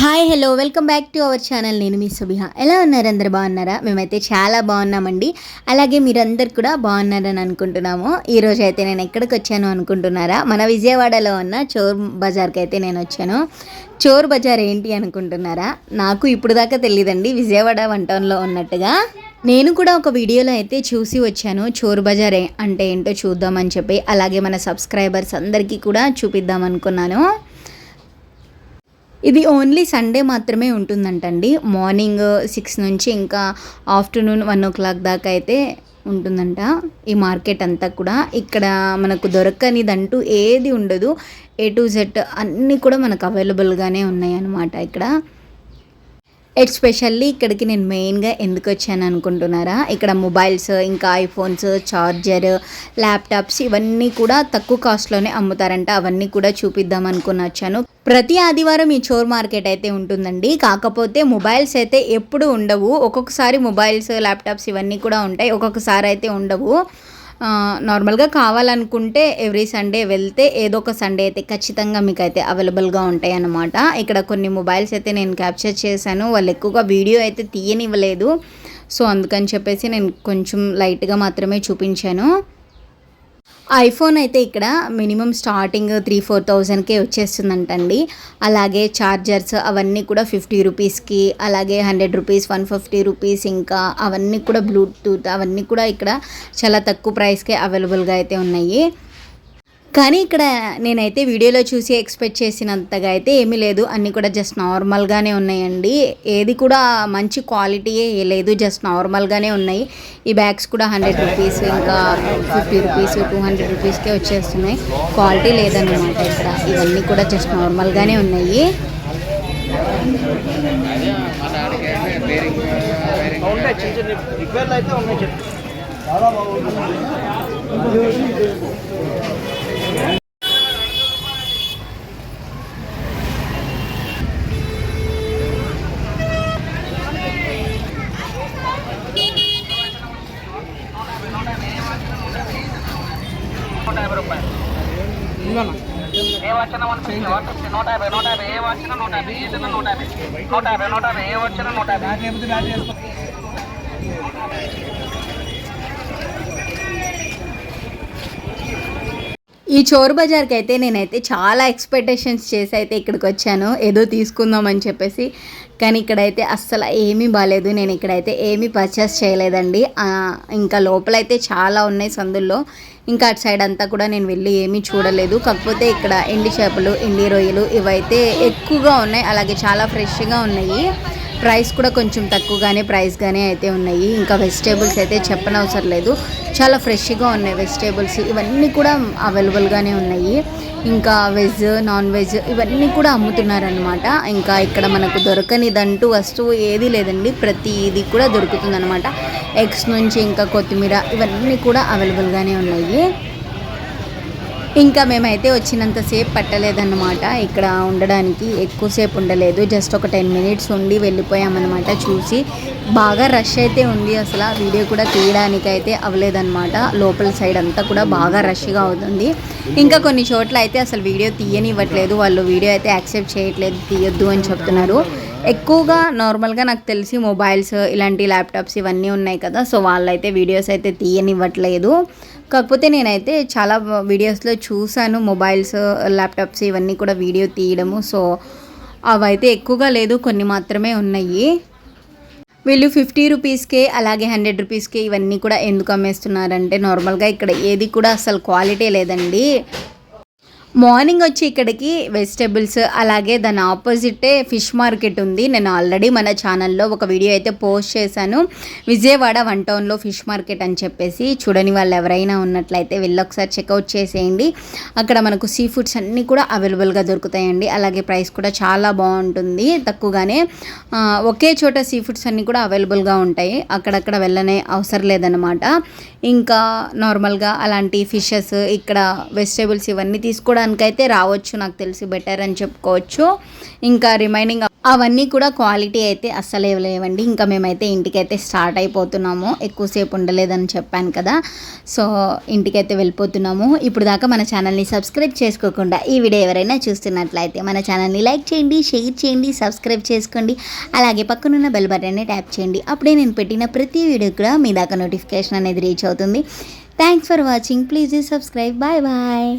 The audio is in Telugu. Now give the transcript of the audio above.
Hi hello welcome back to our channel. నేను మీ సుబిహ. ఎలా ఉన్నారు? అందరు బాగున్నారా? మేమైతే చాలా బాగున్నామండి. అలాగే మీరందరు కూడా బాగున్నారని అనుకుంటున్నాము. ఈరోజు అయితే నేను ఎక్కడికి వచ్చాను అనుకుంటున్నారా? మన విజయవాడలో ఉన్న చోర్ బజార్కి అయితే నేను వచ్చాను. చోర్ బజార్ ఏంటి అనుకుంటున్నారా? నాకు ఇప్పుడు దాకా తెలియదండి విజయవాడ వన్ టౌన్లో ఉన్నట్టుగా. నేను కూడా ఒక వీడియోలో అయితే చూసి వచ్చాను. చోర్ బజార్ అంటే ఏంటో చూద్దామని చెప్పి. అలాగే మన సబ్స్క్రైబర్స్ అందరికీ కూడా చూపిద్దాం అనుకున్నాను. ఇది ఓన్లీ సండే మాత్రమే ఉంటుందంటండి. మార్నింగ్ సిక్స్ నుంచి ఇంకా ఆఫ్టర్నూన్ వన్ ఓ క్లాక్ దాకా అయితే ఉంటుందంట ఈ మార్కెట్ అంతా కూడా. ఇక్కడ మనకు దొరకనిదంటూ ఏది ఉండదు. ఏ టు జెడ్ అన్నీ కూడా మనకు అవైలబుల్గానే ఉన్నాయి అన్నమాట ఇక్కడ. ఎస్పెషల్లీ ఇక్కడికి నేను మెయిన్గా ఎందుకు వచ్చాను అనుకుంటున్నారా? ఇక్కడ మొబైల్స్ ఇంకా ఐఫోన్స్ చార్జర్ ల్యాప్టాప్స్ ఇవన్నీ కూడా తక్కువ కాస్ట్లోనే అమ్ముతారంట. అవన్నీ కూడా చూపిద్దాం అనుకుని వచ్చాను. ప్రతి ఆదివారం ఈ చోర్ మార్కెట్ అయితే ఉంటుందండి. కాకపోతే మొబైల్స్ అయితే ఎప్పుడు ఉండవు. ఒక్కొక్కసారి మొబైల్స్ ల్యాప్టాప్స్ ఇవన్నీ కూడా ఉంటాయి. ఒక్కొక్కసారి అయితే ఉండవు. నార్మల్గా కావాలనుకుంటే ఎవ్రీ సండే వెళ్తే ఏదో ఒక సండే అయితే ఖచ్చితంగా మీకు అయితే అవైలబుల్గా ఉంటాయి అన్నమాట ఇక్కడ కొన్ని మొబైల్స్ అయితే నేను క్యాప్చర్ చేశాను. వాళ్ళు ఎక్కువగా వీడియో అయితే తీయనివ్వలేదు. సో అందుకని చెప్పేసి నేను కొంచెం లైట్గా మాత్రమే చూపించాను. ఐఫోన్ అయితే ఇక్కడ మినిమం స్టార్టింగ్ త్రీ ఫోర్ థౌజండ్కే వచ్చేస్తుందంటండి. అలాగే చార్జర్స్ అవన్నీ కూడా ఫిఫ్టీ రూపీస్కి అలాగే hundred rupees one fifty rupees ఇంకా అవన్నీ కూడా బ్లూటూత్ అవన్నీ కూడా ఇక్కడ చాలా తక్కువ ప్రైస్కే అవైలబుల్గా అయితే ఉన్నాయి. కానీ ఇక్కడ నేనైతే వీడియోలో చూసి ఎక్స్పెక్ట్ చేసినంతగా అయితే ఏమీ లేదు. అన్నీ కూడా జస్ట్ నార్మల్గానే ఉన్నాయండి. ఏది కూడా మంచి క్వాలిటీయే లేదు. జస్ట్ నార్మల్గానే ఉన్నాయి. ఈ బ్యాగ్స్ కూడా హండ్రెడ్ రూపీస్ ఇంకా ఫిఫ్టీ రూపీస్ టూ హండ్రెడ్ రూపీస్కే వచ్చేస్తున్నాయి. క్వాలిటీ లేదన్నమాట ఇక్కడ. ఇవన్నీ కూడా జస్ట్ నార్మల్గానే ఉన్నాయి అయితే ఉన్నాయి. ఏ వచ్చిన నూట యాభై నూట యాభై ఏ వచ్చిన నూట యాభై ఏ చిన్న నూట యాభై. నూట యాభై నూట యాభై ఏ వచ్చిన నూట యాభై. ఈ చోరు బజార్కి అయితే నేనైతే చాలా ఎక్స్పెక్టేషన్స్ చేసి అయితే ఇక్కడికి వచ్చాను. ఏదో తీసుకుందామని చెప్పేసి. కానీ ఇక్కడైతే అస్సలు ఏమీ బాగాలేదు నేను ఇక్కడైతే ఏమీ పర్చేస్ చేయలేదండి. ఇంకా లోపలైతే చాలా ఉన్నాయి సందుల్లో. ఇంకా అటు సైడ్ అంతా కూడా నేను వెళ్ళి ఏమీ చూడలేదు. కాకపోతే ఇక్కడ ఎండి చేపలు ఎండి రొయ్యలు ఇవైతే ఎక్కువగా ఉన్నాయి. అలాగే చాలా ఫ్రెష్గా ఉన్నాయి. ప్రైస్ కూడా కొంచెం తక్కువగానే ప్రైస్గానే అయితే ఉన్నాయి. ఇంకా వెజిటేబుల్స్ అయితే చెప్పనవసరం లేదు. చాలా ఫ్రెష్గా ఉన్నాయి వెజిటేబుల్స్. ఇవన్నీ కూడా అవైలబుల్గానే ఉన్నాయి. ఇంకా వెజ్ నాన్ వెజ్ ఇవన్నీ కూడా అమ్ముతున్నారనమాట ఇంకా ఇక్కడ మనకు దొరకనిదంటూ వస్తువు ఏది లేదండి. ప్రతి ఇది కూడా దొరుకుతుందనమాట ఎగ్స్ నుంచి ఇంకా కొత్తిమీర ఇవన్నీ కూడా అవైలబుల్గానే ఉన్నాయి. ఇంకా మేమైతే వచ్చినంతసేపు పట్టలేదన్నమాట. ఇక్కడ ఉండడానికి ఎక్కువసేపు ఉండలేదు. జస్ట్ ఒక టెన్ మినిట్స్ ఉండి వెళ్ళిపోయామన్నమాట చూసి. బాగా రష్ అయితే ఉంది అసలు. ఆ వీడియో కూడా తీయడానికి అయితే అవ్వలేదన్నమాట. లోపల సైడ్ అంతా కూడా బాగా రష్గా అవుతుంది. ఇంకా కొన్ని చోట్ల అయితే అసలు వీడియో తీయనివ్వట్లేదు. వాళ్ళు వీడియో అయితే యాక్సెప్ట్ చేయట్లేదు తీయొద్దు అని చెప్తున్నారు. ఎక్కువగా నార్మల్గా నాకు తెలిసి మొబైల్స్ ఇలాంటి ల్యాప్టాప్స్ ఇవన్నీ ఉన్నాయి కదా. సో వాళ్ళైతే వీడియోస్ అయితే తీయనివ్వట్లేదు. కాకపోతే నేనైతే చాలా వీడియోస్లో చూశాను. మొబైల్స్ ల్యాప్టాప్స్ ఇవన్నీ కూడా వీడియో తీయడము. సో అవైతే ఎక్కువగా లేదు. కొన్ని మాత్రమే ఉన్నాయి. వీళ్ళు ఫిఫ్టీ రూపీస్కే అలాగే హండ్రెడ్ రూపీస్కే ఇవన్నీ కూడా ఎందుకు అమ్మేస్తున్నారంటే నార్మల్గా ఇక్కడ ఏది కూడా అసలు క్వాలిటీ లేదండి. మార్నింగ్ వచ్చి ఇక్కడికి వెజిటేబుల్స్ అలాగే దాని ఆపోజిటే ఫిష్ మార్కెట్ ఉంది. నేను ఆల్రెడీ మన ఛానల్లో ఒక వీడియో అయితే పోస్ట్ చేశాను. విజయవాడ వన్ టౌన్లో ఫిష్ మార్కెట్ అని చెప్పేసి చూడని వాళ్ళు ఎవరైనా ఉన్నట్లయితే వెళ్ళి ఒకసారి చెక్అవుట్ చేసేయండి. అక్కడ మనకు సీ ఫుడ్స్ అన్నీ కూడా అవైలబుల్గా దొరుకుతాయండి. అలాగే ప్రైస్ కూడా చాలా బాగుంటుంది తక్కువగానే. ఒకే చోట సీ ఫుడ్స్ అన్నీ కూడా అవైలబుల్గా ఉంటాయి. అక్కడక్కడ వెళ్ళనే అవసరం లేదనమాట ఇంకా నార్మల్గా అలాంటి ఫిషెస్ ఇక్కడ వెజిటేబుల్స్ ఇవన్నీ తీసుకోవడానికి రావచ్చు నాకు తెలిసి బెటర్ అని చెప్పుకోవచ్చు. ఇంకా రిమైనింగ్ అవన్నీ కూడా క్వాలిటీ అయితే అస్సలు లేవండి. ఇంకా మేమైతే ఇంటికైతే స్టార్ట్ అయిపోతున్నాము. ఎక్కువసేపు ఉండలేదని చెప్పాను కదా. సో ఇంటికైతే వెళ్ళిపోతున్నాము. ఇప్పుడు దాకా మన ఛానల్ని సబ్స్క్రైబ్ చేసుకోకుండా ఈ వీడియో ఎవరైనా చూస్తున్నట్లయితే మన ఛానల్ని లైక్ చేయండి షేర్ చేయండి సబ్స్క్రైబ్ చేసుకోండి. అలాగే పక్కనున్న బెల్ బటన్ని ట్యాప్ చేయండి. అప్పుడే నేను పెట్టిన ప్రతి వీడియో కూడా మీ దాకా నోటిఫికేషన్ అనేది రీచ్ అవుతుంది. Thanks for watching please subscribe bye bye